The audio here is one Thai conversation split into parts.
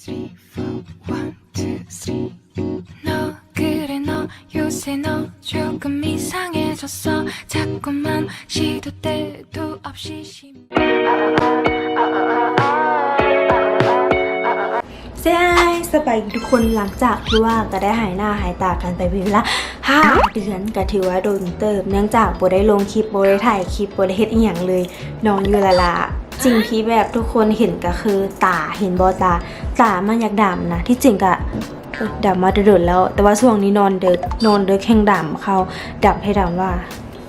three, four, one, two, three. 너 그래 너 요새 너 조금 이상해졌어 자꾸만 시도 때도 없이 심 เซ้สบายดีทุกคนหลังจากที่ว่าก็ได้หายหน้าหายตากันไปเป็นเวลาห้าเดือนก็ถือว่าโดนเติมเนื่องจากโบได้ลงคลิปโบได้ถ่ายคลิปโบได้เฮ็ดอีหยังเลยนอนอยู่ละละ สิ่งที่แบบทุกคนเห็นก็คือตาเห็นบอตา ตามันอยากดำนะ ที่จริงก็เดำมาเดินแล้ว แต่ว่าช่วงนี้นอนเดิกนอนเดิกแข่งดำเขาดำให้ดำว่า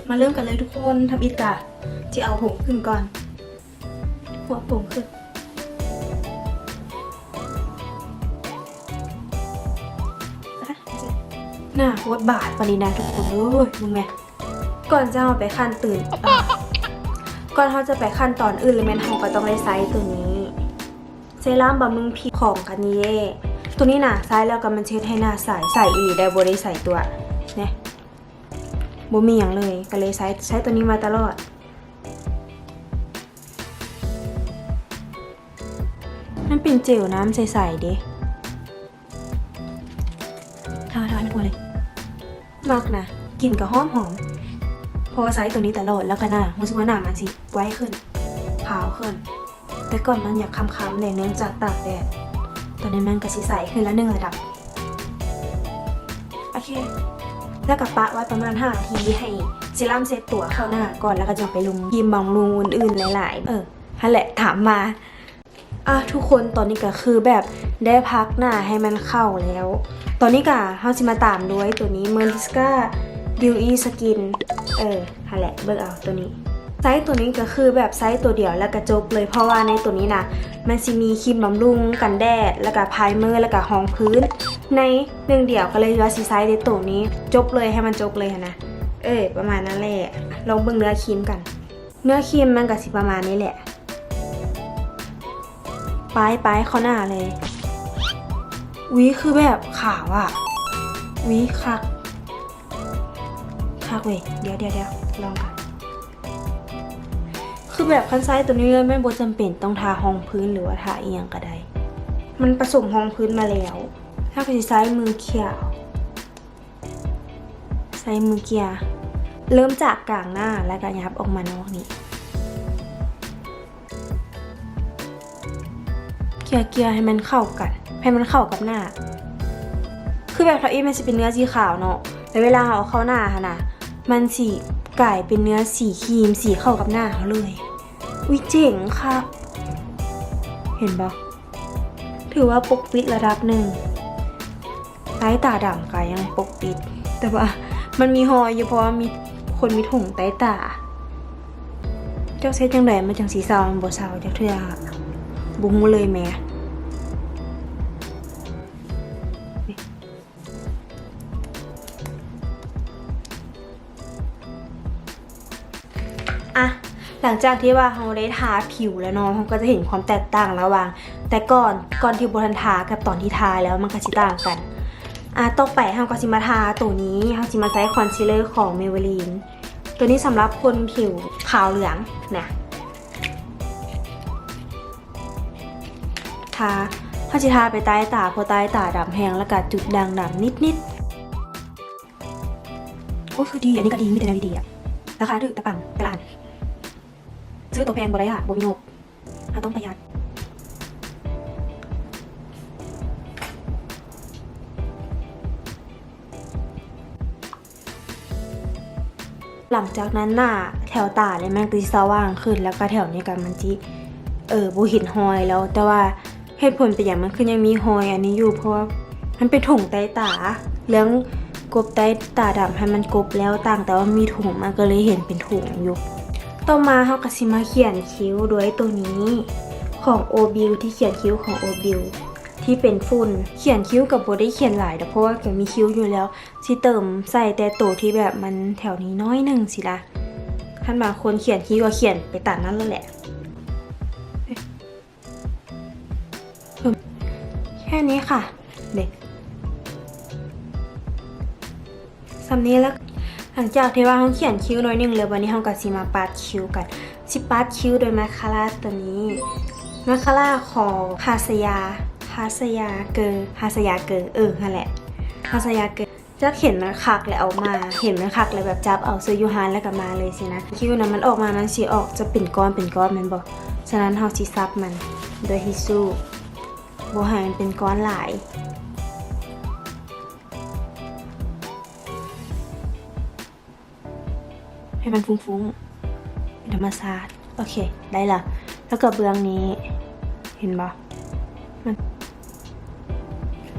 มาเริ่มกันเลยทุกคนทำอิตาที่เอาผมขึ้นก่อน หัวผมขึ้นหน้าโคตรบาดวันนี้นะทุกคนเอ้ยมึงแม่ก่อนจะเอาไปขั้นตื่นอ ก่อนเขาจะไปขั้นตอนอื่นเลยแม่นเขาก็ต้องได้ไซส์ตัวนี้ เซรั่มบำรุงผิวของกันเย่ตัวนี้นะไซส์แล้วก็มันเช็ดให้หน้าใสใสอีได้บริใส่ตัวเนี่ยบ่มีอย่างเลยก็เลยใช้ใช้ตัวนี้มาตลอดมันเป็นเจลน้ำใสๆด้ทาทาไม่กลัวเลยมากนะกลิ่นก็หอมหอม เพราะว่าใช้ตัวนี้ตลอดแล้วก็หน้ารู้สึกว่าหน้ามันสิไว้ขึ้นขาวขึ้น แต่ก่อนมันอยากค้ำๆเลยเนื่องจากตากแดดตอนนี้มันก็สิใสขึ้นแล้วหนึ่งระดับ โอเค แล้วก็ปะไว้ประมาณ5นาทีให้เซรั่มเซตตัวเข้าหน้าก่อนแล้วก็จะไปลงยิมบำรุงอื่นๆหลายๆ เออฮันแหละถามมาอะทุกคนตอนนี้ก็คือแบบได้พักหน้าให้มันเข้าแล้ว ตอนนี้ก็เฮาสิมาตามด้วยตัวนี้เมอร์ลิสกาดิวอีสกิน เออฮันแหละเบิกเอาตัวนี้ไซส์ตัวนี้ก็คือแบบไซส์ตัวเดียวแล้วก็จบเลยเพราะว่าในตัวนี้นะมันสิมีครีมบำรุงกันแดด แล้วก็พายเมอร์แล้วก็รองพื้น ในหนึ่งเดียวก็เลยว่าสีไซส์ในตัวนี้ จบเลยให้มันจบเลยนะเออประมาณนั้นแหละลองเบิ่งเนื้อครีมกัน เนื้อครีมมันก็สิประมาณนี้แหละปลายปลายเขาหน้าเลยวิคือแบบขาวอะวิคัก คักเว้ยเดี๋ยวเดี๋ยวเดี๋ยวลองกันคือแบบคันไซส์ตัวนี้เลยไม่บจำเป็นต้องทาห้องพื้นหรือว่าทาเอียงก็ได้มันผสมห้องพื้นมาแล้ว ถ้าเป็นไซส์มือเขียวไซส์มือเกียร์เริ่มจากกลางหน้าแล้วก็ยับออกมานอกนี้เกียร์เกียร์ให้มันเข้ากัน ให้มันเข้ากับหน้า คือแบบทาอีมันจะเป็นเนื้อสีขาวเนาะแต่เวลาเอาเข้าหน้าค่ะนะ มันสีกลายเป็นเนื้อสีครีมสีเข้ากับหน้าเขาเลยวิเจ๋งค่ะ เห็นปะถือว่าปกปิดระดับหนึ่งใต้ตาดำกายยังปกปิด แต่ว่ามันมีหอยอยู่เพราะว่ามีคนมีถุงใต้ตา เจ้าเซตจังไดมันจังสีเศร้ามันบ่เศร้าจักเทื่อบุ้งเลยแม่ ลังจากที่ว่าเราได้ทาผิวแล้วเนาะเราก็จะเห็นความแตกต่างระหว่าง แต่ก่อนก่อนที่บทันทากับตอนที่ทาแล้วมันก็สิต่างกันอะต่อไปเราก็สิมาทาตัวนี้เราสิมาใช้คอนซีลเลอร์ของเมเวลีนตัวนี้สำหรับคนผิวขาวเหลืองนะทาเขาจะทาไปใต้ตาพอใต้ตาดำแห้งแล้วก็จุดด่างดำนิดๆโอ้คือดีอันนี้ก็ดีมีแต่แนวดีๆอะราคาถูกแต่ปังกระอัน ซื้อตัวแพงบ่ได้อะบ่มีงบเราต้องประหยัดหลังจากนั้นน้าแถวตาเลยแม่งตีสว่างขึ้นแล้วก็แถวนี้กันมันจีเออบูหินหอยแล้ว แต่ว่าเหตุผลเป็นอย่างมันคือยังมีหอยอันนี้อยู่เพราะว่ามันเป็นถุงใต้ตาเรื่องกบใต้ตาดำให้มันกบแล้วต่างแต่ว่ามีถุงมันก็เลยเห็นเป็นถุงอยู่ ต่อมาเขาก็สิมาเขียนคิ้วด้วยตัวนี้ของโอบิลที่เขียนคิ้วของโอบิลที่เป็นฝุ่นเขียนคิ้วกับโบได้เขียนหลายแต่เพราะว่าแกมีคิ้วอยู่แล้วที่เติมใส่แต่ตัวที่แบบมันแถวนี้น้อยหนึ่งสิละท่านบางคนเขียนคิ้วก็เขียนไปตัดนั้นแล้วแหละแค่นี้ค่ะเด็กสำนี้แล้วหลังจากที่ว่าเขาเขียนคิ้วหน้อยหนึงเลยวันนี้เขากับซีมาปาด คิ้วกันสิปาดคิ้วโดยมาคาร่าตัวนี้มาคาร่าของฮาสยาฮาสยาเกอร์ฮาสยาเกอร์เออนั่นแหละฮาสยาเกอร์จะเห็นมันคักแล้วเอามา เห็นมันคักแล้วแบบจับเอาซื้อยูฮานแล้วก็มาเลยสินะคิวนั้นมันออกมามันสีออกจะเป็นก้อนเป็นก้อนมันบอกฉะนั้นเฮาสิซับมันโดยฮิซูโบห้มันเป็นก้อนหลายให้มันฟุ้งๆ ธรรมชาติโอเค ได้ละ แล้วก็เบื้องนี้ เห็นปะมัน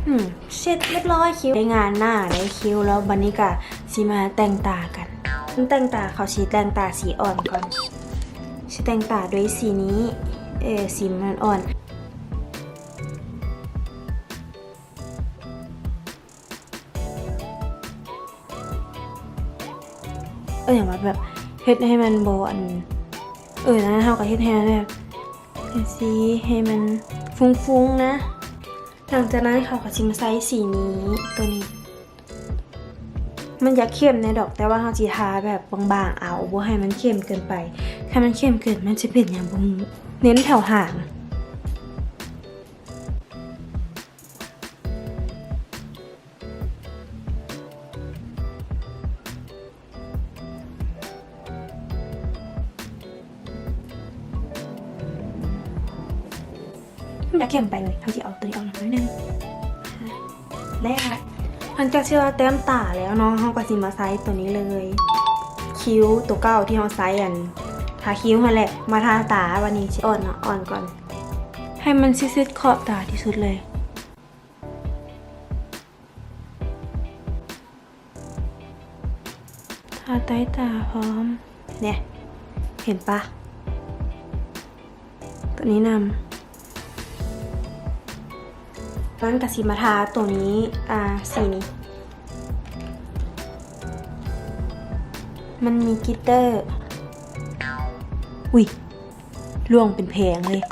อืมเสร็จเรียบร้อยคิวได้งานหน้าได้คิวแล้วบันนี้ก็สีมาแต่งตากันมันแต่งตาเขาสีแต่งตาสีอ่อนก่อนสีแต่งตาด้วยสีนี้ เออสีมันอ่อนเอออย่างว่าแบบ เฮ็ดให้มันโบอัน เออนะเฮาก็เฮ็ดแฮนแบบสีให้มันฟุ้งๆนะ หลังจากนั้นเขาก็ชิมาใส่สีนี้ตัวนี้ มันอยากเข้มในดอกแต่ว่าเฮาจีทาแบบบางๆเอาบ่ให้มันเข้มเกินไปถ้ามันเข้มเกินมันจะเป็นอย่างบุ้งเน้นแถวหาง อยากเข้มไปเลยเขาจะเอาตัวนี้ออกหน่อยนึงแล้วหลังจากที่เราเต็มตาแล้วเนาะเขาก็สิมาไซส์ตัวนี้เลย คิ้วตัวเก้าที่เขาไซส์อันทาคิ้วมาแหละ มาทาตาวันนี้ชิอ่อนเนาะอ่อนก่อน ให้มันซิดๆขอบตาที่สุดเลยทาใต้ตาพร้อม เนี่ย เห็นปะตัวนี้นำ นั้นกับสีมาทาตัวนี้อ่าสีนี้ มันมีกิตเตอร์ อุ้ยล่วงเป็นแผงเลย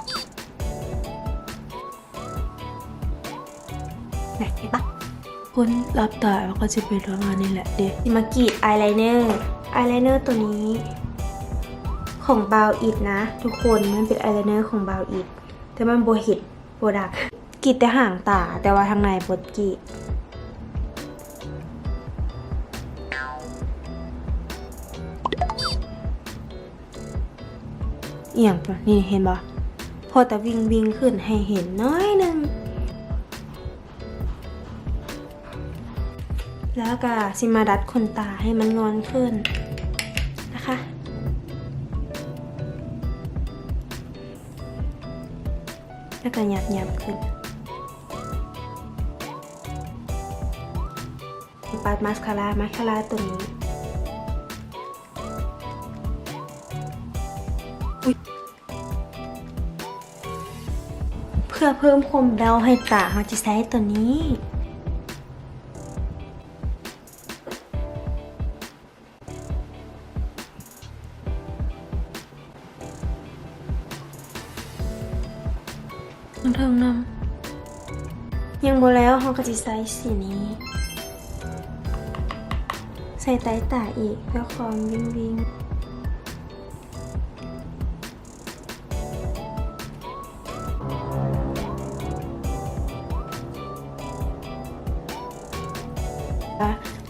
ไหนเห็นปะคนรับตาแล้วก็จะเป็นประมาณนี้แหละเด็กมากีดอายไลเนอร์อายไลเนอร์ตัวนี้ ของบาวอิดนะ ทุกคนมันเป็นอายไลเนอร์ของบาวอิดแต่มันโบห็ดโบดัก กีดแต่ห่างตา แต่ว่าทางในบดกีดเอียงปะนี่เห็นปะพอแต่วิ่งวิ่งขึ้นให้เห็นน้อยหนึงแล้วก็สิมาดัดขนตาให้มันงอนขึ้นนะคะ แล้วก็หยับหยับขึ้น ปัดมาสคาร่ามาสคาร่าตัวนี้เพื่อเพิ่มความเดาให้ตาเราจะใช้ตัวนี้น้องเทิงน้ำยังบ่แล้วเราก็จะใส่สีนี้ ส่ใต้ตาอีกเพื่อความวิ่งวิ่ง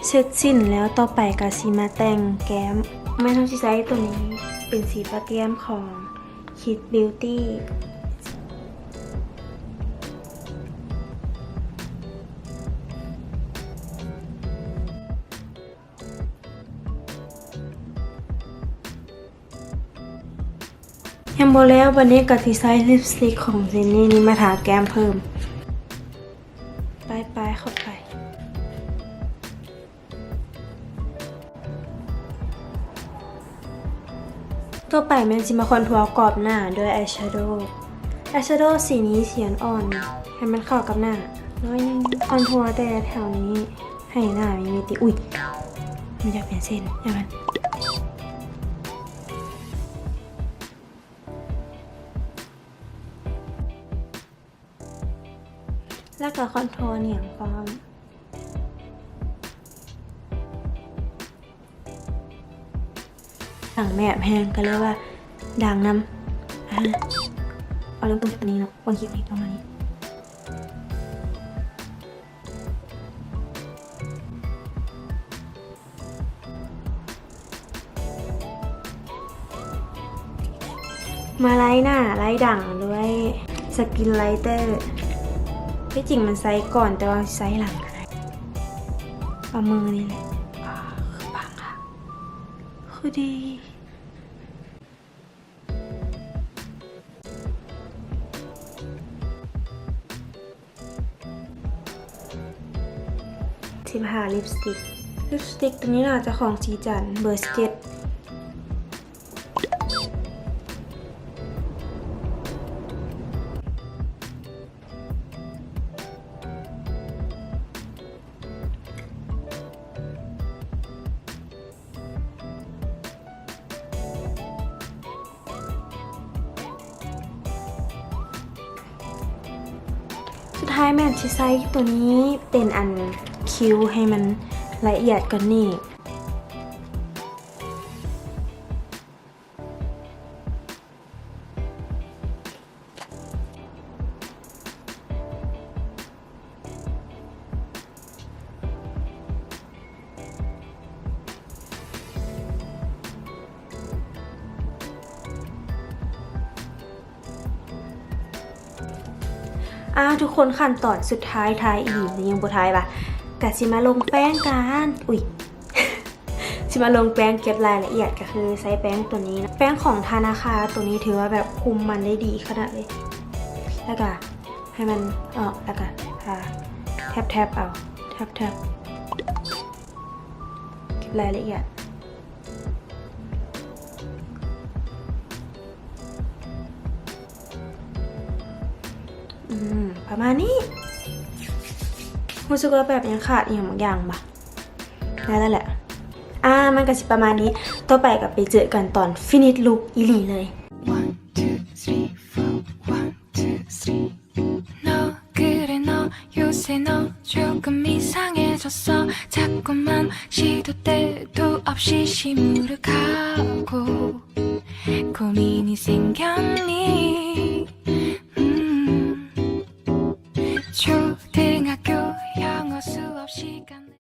เสร็จสิ้นแล้วต่อไปก็สีมาแต่งแก้ม ไม่ต้องใช้ตัวนี้เป็นสีปะแก้มของ Kid Beauty ยังบแล้ววันนี้กับที่ใช้ลิปสติกของเจนนี่นี่มาทาแก้มเพิ่ม ไปไปๆเข้าไปต่อไปแมนจิมาคอนทัวร์กรอบหน้าด้วยอายแชโดว์อายแชโดว์สีนี้เสียนอ่อน ให้มันเข้ากับหน้าน้อยนึงคอนทัวร์แต่แถวนี้ให้หน้ามีมิติ อุ้ยมันจะเปลี่ยนเส้นอย่างนั้ แล้วก็คอนโทรเนี่ยพร้อมดังแม่แพงก็เรียกว่าดังน้ำเอาเรื่องตรงนี้เนาะวางคลิปนี้ประมาณนี้มาไล่หน้าไล่ดั่งด้วยสกินไลเตอร์ ที่จริงมันไซส์ก่อนแต่ว่าไซส์หลังก็ได้เอามือนี่แหละคือปังค่ะคือดีสิบห้าลิปสติกลิปสติกตัวนี้น่าจะของสีจันเบอร์สเก็ต สุดท้ายแม่ชิไซตัวนี้เป็นอันคิ้วให้มันละเอียดกว่านี่ อ้าทุกคนขั้นตอนสุดท้ายทายอีกยังบ่ทายปะกะสิมาลงแป้งกันอุ้ยสิมาลงแป้งเก็บรายละเอียดก็คือใช้แป้งตัวนี้นะแป้งของธนาคารตัวนี้ถือว่าแบบคุมมันได้ดีขนาดเลยแล้วก็ให้มันเออแล้วก็ทาแทบแทบเอาแทบแทบเก็บรายละเอียด ประมาณนี้รู้สึกว่าแบบยังขาดอหย่างบางอย่างปะได้แล้วแหละ อ่า มันก็สิประมาณนี้ ต่อไปกับไปเจอกันตอนฟินิชลุกอีหลีเลย One two three four one two three 너 그래 너 요새 너 조금 이상해졌어 자꾸만 시도 때도 없이 시무룩